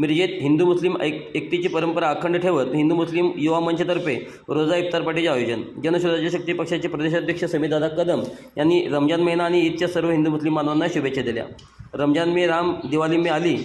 म्हणजे मिरजेत हिंदू मुस्लिम ऐक एकतेची परंपरा अखंड ठेवत हिंदू मुस्लिम युवा मंचतर्फे रोजा इफ्तार पार्टीचे आयोजन. जनस्वराज्य शक्ती पक्षाचे प्रदेशाध्यक्ष समीदादा कदम यांनी रमजान महिना आणि ईदच्या सर्व हिंदू मुस्लिम मानवांना शुभेच्छा दिल्या. रमजान मे राम दिवाळी मे आली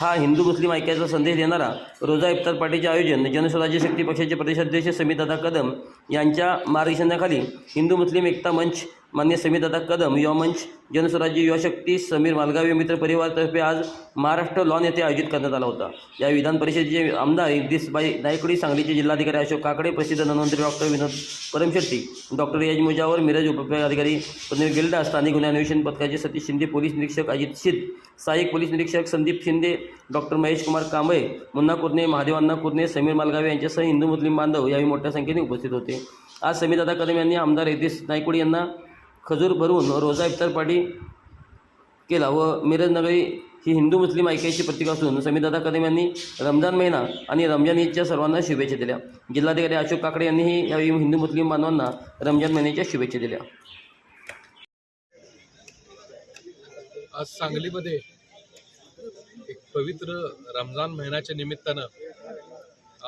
हा हिंदू मुस्लिम ऐक्याचा संदेश देणारा रोजा इफ्तार पार्टीचे आयोजन जनस्वराज्य शक्ती पक्षाचे प्रदेशाध्यक्ष समीदादा कदम यांच्या मार्गदर्शनाखाली हिंदू मुस्लिम एकता मंच मान्य समीदादा कदम युवामंच जनस्वराज्य युवा शक्ती समीर मालगावी मित्र परिवारतर्फे आज महाराष्ट्र लॉन येथे आयोजित करण्यात आला होता. या विधान परिषदेचे आमदार इद्दिसबाई नायकुडी सांगलीचे जिल्हाधिकारी अशोक काकडे प्रसिद्ध धन्वंतरी डॉक्टर विनोद परमशेट्टी डॉक्टर यज मुजावर मिरज उपविभागाधिकारी सुनील गिल्डा स्थानिक गुन्हे अन्वेषण पथकाचे सतीश शिंदे पोलीस निरीक्षक अजित शिद सहाय्यक पोलीस निरीक्षक संदीप शिंदे डॉक्टर महेश कुमार कांबळे मुन्ना कुर्णे महादेवांना कुर्णे समीर मालगावे यांच्यासह हिंदू मुस्लिम बांधव यावेळी मोठ्या संख्येने उपस्थित होते. आज समीदादा कदम यांनी आमदार इद्दिस नायकुडी यांना खजूर भरून रोजा इफ्तार पार्टी केला व मिरज नगरी ही हिंदू मुस्लिम ऐक्याची प्रतीक असून समीदादा कदम यांनी रमजान महिना आणि रमजान ईदच्या सर्वांना शुभेच्छा दिल्या. जिल्हाधिकारी अशोक काकडे यांनीही यावेळी हिंदू मुस्लिम बांधवांना रमजान महिन्याच्या शुभेच्छा दिल्या. आज सांगलीमध्ये एक पवित्र रमजान महिन्याच्या निमित्तानं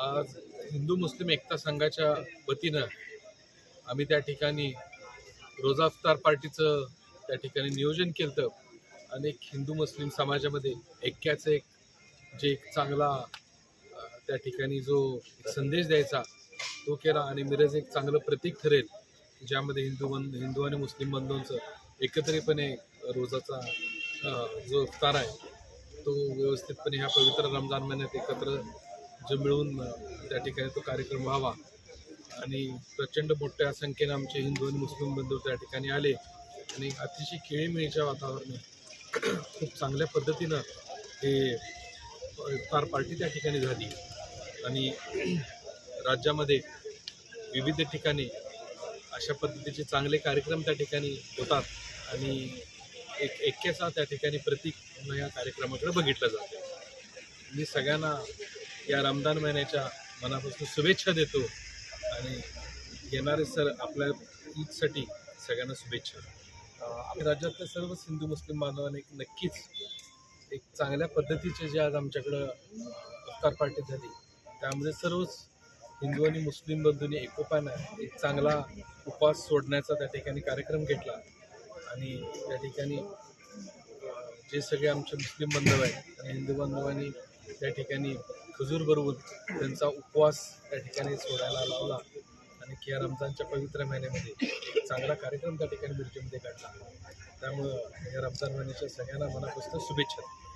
आज हिंदू मुस्लिम एकता संघाच्या वतीनं आम्ही त्या ठिकाणी रोजा अफ्तार पार्टीचं त्या ठिकाणी नियोजन केलं होतं अनेक हिंदू मुस्लिम समाजामध्ये ऐक्याचं एक जे एक चांगला त्या ठिकाणी जो संदेश द्यायचा तो केला आणि मिरज एक चांगलं प्रतीक ठरेल ज्यामध्ये हिंदू बंध हिंदू आणि मुस्लिम बंधूंचं एकत्रितपणे रोजाचा जो इफ्तार आहे तो व्यवस्थितपणे ह्या पवित्र रमजान महिन्यात एकत्र जो मिळून त्या ठिकाणी तो कार्यक्रम व्हावा. आणि प्रचंड मोठ्या संख्येनं आमचे हिंदू आणि मुस्लिम बंधू त्या ठिकाणी आले. आणि अतिशय खेळीमेळीच्या वातावरणात खूप चांगल्या पद्धतीनं हे फार पार्टी त्या ठिकाणी झाली. आणि राज्यामध्ये विविध ठिकाणी अशा पद्धतीचे चांगले कार्यक्रम त्या ठिकाणी होतात आणि एक एक्केसा त्या ठिकाणी प्रतीक म्हणून या कार्यक्रमाकडे बघितलं जातं. मी सगळ्यांना या रमदान महिन्याच्या मनापासून शुभेच्छा देतो. आणि येणारे सर आपल्या ईदसाठी सगळ्यांना शुभेच्छा. आपल्या राज्यातल्या सर्व हिंदू मुस्लिम बांधवांनी एक नक्कीच एक चांगल्या पद्धतीचे जे आज आमच्याकडं अफ्तार पार्टी झाली त्यामध्ये सर्वच हिंदू आणि मुस्लिम बंधूंनी एकोपानं एक चांगला उपवास सोडण्याचा त्या ठिकाणी कार्यक्रम घेतला आणि त्या ठिकाणी जे सगळे आमचे मुस्लिम बांधव आहेत आणि हिंदू बांधवांनी त्या ठिकाणी खजूर भरवून त्यांचा उपवास त्या ठिकाणी सोडायला लावला आणि किया रमजानच्या पवित्र महिन्यामध्ये एक चांगला कार्यक्रम त्या ठिकाणी मिरजेमध्ये काढला. त्यामुळं या रमजान महिन्याच्या सगळ्यांना मनापासून शुभेच्छा.